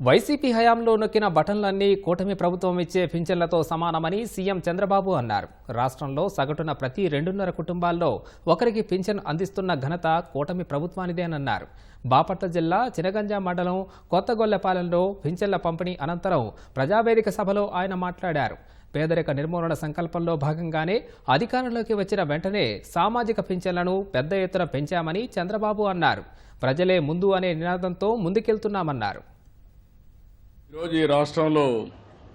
YCP హయాంలో నొక్కిన బటన్లన్నీ కూటమి ప్రభుత్వం ఇచ్చే పింఛన్లతో సమానమని సీఎం చంద్రబాబు అన్నారు. రాష్ట్రంలో సగటున ప్రతి రెండున్నర కుటుంబాల్లో ఒకరికి పింఛన్ అందిస్తున్న ఘనత కూటమి ప్రభుత్వానిదేనన్నారు బాపట్ల జిల్లా చినగంజా మండలం కొత్తగొల్లపాలెంలో పింఛన్ల పంపిణీ అనంతరం ప్రజావేదిక సభలో ఆయన మాట్లాడారు. పేదరిక నిర్మూలన సంకల్పంలో భాగంగానే అధికారంలోకి వచ్చిన వెంటనే సామాజిక పింఛన్లను పెద్ద ఎత్తున పెంచామని చంద్రబాబు అన్నారు. ప్రజలే ముందు అనే నినాదంతో ముందుకెళ్తున్నామన్నారు. ఈరోజు ఈ రాష్ట్రంలో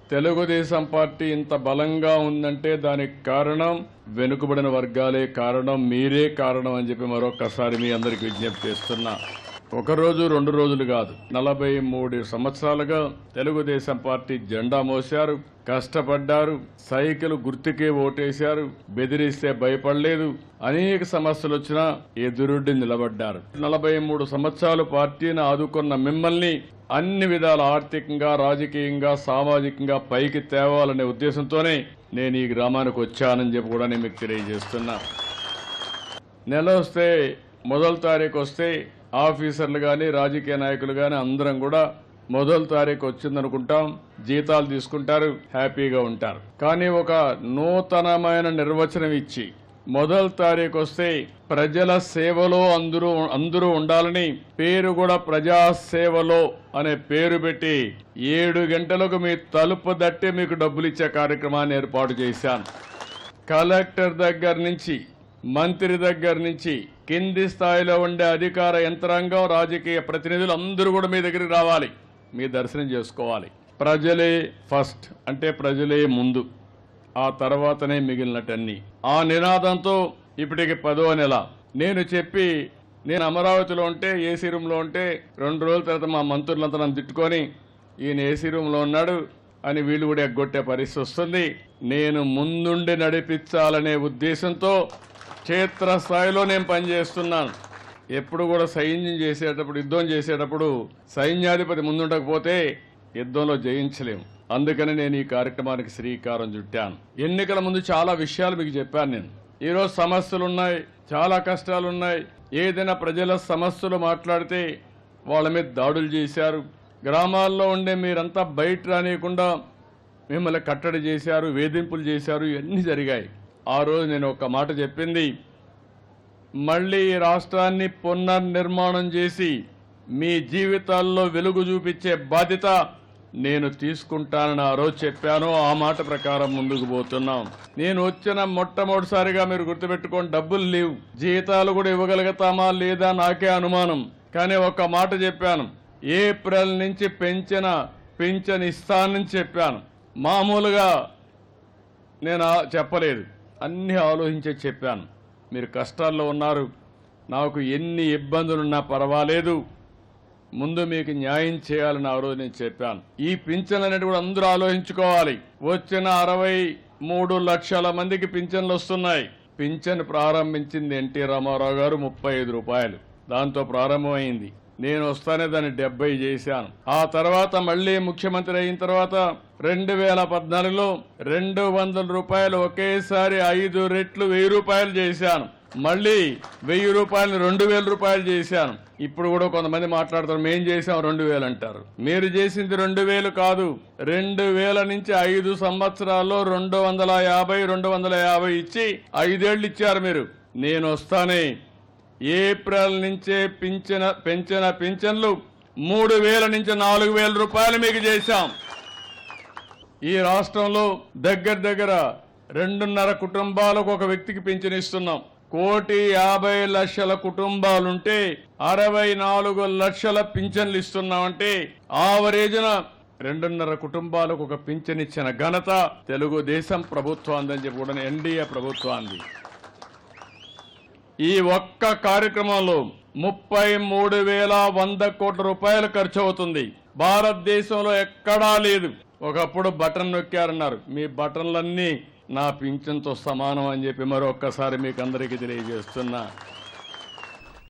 తెలుగుదేశం పార్టీ ఇంత బలంగా ఉందంటే దానికి కారణం వెనుకబడిన వర్గాలే కారణం మీరే కారణం అని చెప్పి మరొకసారి మీ అందరికి విజ్ఞప్తి చేస్తున్నా. ఒకరోజు రెండు రోజులు కాదు. నలభై మూడు సంవత్సరాలుగా తెలుగుదేశం పార్టీ జెండా మోశారు. కష్టపడ్డారు. సైకిల్ గుర్తుకే ఓటేశారు. బెదిరిస్తే భయపడలేదు. అనేక సమస్యలు వచ్చినా ఎదురుడ్డి నిలబడ్డారు. నలభై మూడు సంవత్సరాలు పార్టీని ఆదుకున్న మిమ్మల్ని అన్ని విధాల ఆర్థికంగా రాజకీయంగా సామాజికంగా పైకి తేవాలనే ఉద్దేశంతోనే నేను ఈ గ్రామానికి వచ్చానని చెప్పి కూడా నేను మీకు తెలియజేస్తున్నా. నెల వస్తే మొదటి తారీఖు వస్తే ఆఫీసర్లు కానీ రాజకీయ నాయకులు కానీ అందరం కూడా మొదటి తారీఖు వచ్చిందనుకుంటాం. జీతాలు తీసుకుంటారు హ్యాపీగా ఉంటారు. కానీ ఒక నూతనమైన నిర్వచనం ఇచ్చి మొదటి తారీఖు వస్తే ప్రజల సేవలో అందరూ అందరూ ఉండాలని పేరు కూడా ప్రజా సేవలో అనే పేరు పెట్టి ఏడు గంటలకు మీ తలుపు దట్టి మీకు డబ్బులు ఇచ్చే కార్యక్రమాన్ని ఏర్పాటు చేశాను. కలెక్టర్ దగ్గర నుంచి మంత్రి దగ్గర నుంచి కింది స్థాయిలో ఉండే అధికార యంత్రాంగం రాజకీయ ప్రతినిధులు అందరూ కూడా మీ దగ్గరికి రావాలి. మీ దర్శనం చేసుకోవాలి. ప్రజలే ఫస్ట్ అంటే ప్రజలే ముందు. ఆ తర్వాతనే మిగిలినటన్ని. ఆ నినాదంతో ఇప్పటికి పదో నెల. నేను చెప్పి నేను అమరావతిలో ఉంటే ఏసీ రూమ్లో ఉంటే రెండు రోజుల తర్వాత మా మంత్రులంతా నన్ను తిట్టుకొని ఈయన ఏసీ రూమ్లో ఉన్నాడు అని వీళ్ళు కూడా ఎగ్గొట్టే పరిస్థితి వస్తుంది. నేను ముందుండి నడిపించాలనే ఉద్దేశంతో క్షేత్రస్థాయిలో నేను పనిచేస్తున్నాను. ఎప్పుడు కూడా సైన్యం చేసేటప్పుడు యుద్ధం చేసేటప్పుడు సైన్యాధిపతి ముందుండకపోతే యుద్ధంలో జయించలేము. అందుకని నేను ఈ కార్యక్రమానికి శ్రీకారం చుట్టాను. ఎన్నికల ముందు చాలా విషయాలు మీకు చెప్పాను నేను. ఈరోజు సమస్యలు ఉన్నాయి చాలా కష్టాలు ఉన్నాయి ఏదైనా ప్రజల సమస్యలు మాట్లాడితే వాళ్ళ మీద దాడులు చేశారు. గ్రామాల్లో ఉండే మీరంతా బయట రానియకుండా మిమ్మల్ని కట్టడి చేశారు వేధింపులు చేశారు ఇవన్నీ జరిగాయి. ఆ రోజు నేను ఒక మాట చెప్పింది. మళ్ళీ ఈ రాష్ట్రాన్ని పునర్నిర్మాణం చేసి మీ జీవితాల్లో వెలుగు చూపించే బాధ్యత నేను తీసుకుంటానని ఆ రోజు చెప్పాను. ఆ మాట ప్రకారం ముందుకు పోతున్నాం. నేను వచ్చిన మొట్టమొదటిసారిగా మీరు గుర్తుపెట్టుకోండి డబ్బులు లేవు. జీతాలు కూడా ఇవ్వగలుగుతామా లేదా నాకే అనుమానం. కానీ ఒక మాట చెప్పాను. ఏప్రిల్ నుంచి పెంచిన పింఛన్ ఇస్తానని చెప్పాను. మామూలుగా నేను చెప్పలేదు. అన్ని ఆలోచించే చెప్పాను. మీరు కష్టాల్లో ఉన్నారు. నాకు ఎన్ని ఇబ్బందులున్నా పర్వాలేదు. ముందు మీకు న్యాయం చేయాలని ఆ రోజు నేను చెప్పాను. ఈ పింఛన్ అనేది కూడా అందరూ ఆలోచించుకోవాలి. వచ్చిన అరవై మూడు లక్షల మందికి పింఛన్లు వస్తున్నాయి. పింఛన్ ప్రారంభించింది ఎన్టీ రామారావు గారు ముప్పై ఐదు రూపాయలు. దాంతో ప్రారంభమైంది. నేను వస్తానే దాన్ని డెబ్బై చేశాను. ఆ తర్వాత మళ్ళీ ముఖ్యమంత్రి అయిన తర్వాత రెండు వేల పద్నాలుగులో రెండు వందల రూపాయలు ఒకేసారి ఐదు రెట్లు వెయ్యి రూపాయలు చేశాను. మళ్ళీ వెయ్యి రూపాయలు రెండు వేల రూపాయలు చేశాను. ఇప్పుడు కూడా కొంతమంది మాట్లాడతారు మేం చేసాం రెండు వేలు అంటారు. మీరు చేసింది రెండు వేలు కాదు రెండు వేల నుంచి ఐదు సంవత్సరాల్లో రెండు వందల యాభై రెండు వందల యాభై ఇచ్చి ఐదేళ్ళు ఇచ్చారు మీరు. నేను వస్తానే ఏప్రిల్ నుంచే పింఛన పెంచిన పింఛన్లు మూడు వేల నుంచి నాలుగు వేల రూపాయలు మీకు చేశాం. ఈ రాష్ట్రంలో దగ్గర దగ్గర రెండున్నర కుటుంబాలకు ఒక వ్యక్తికి పింఛన్ ఇస్తున్నాం. కోటి యాభై లక్షల కుటుంబాలుంటే అరవై నాలుగు లక్షల పింఛన్లు ఇస్తున్నామంటే ఆవరేజున రెండున్నర కుటుంబాలకు ఒక పింఛన్ ఇచ్చిన ఘనత తెలుగుదేశం ప్రభుత్వాందని చెప్పి కూడా ఎన్డీఏ అంది ఈ ఒక్క కార్యక్రమంలో ముప్పై మూడు వేల వంద కోట్ల రూపాయలు ఖర్చు అవుతుంది భారతదేశంలో ఎక్కడా లేదు. ఒకప్పుడు బటన్ నొక్కారన్నారు. మీ బటన్లన్నీ నా పింఛన్తో సమానం అని చెప్పి మరొక్కసారి మీకు అందరికీ తెలియజేస్తున్నా.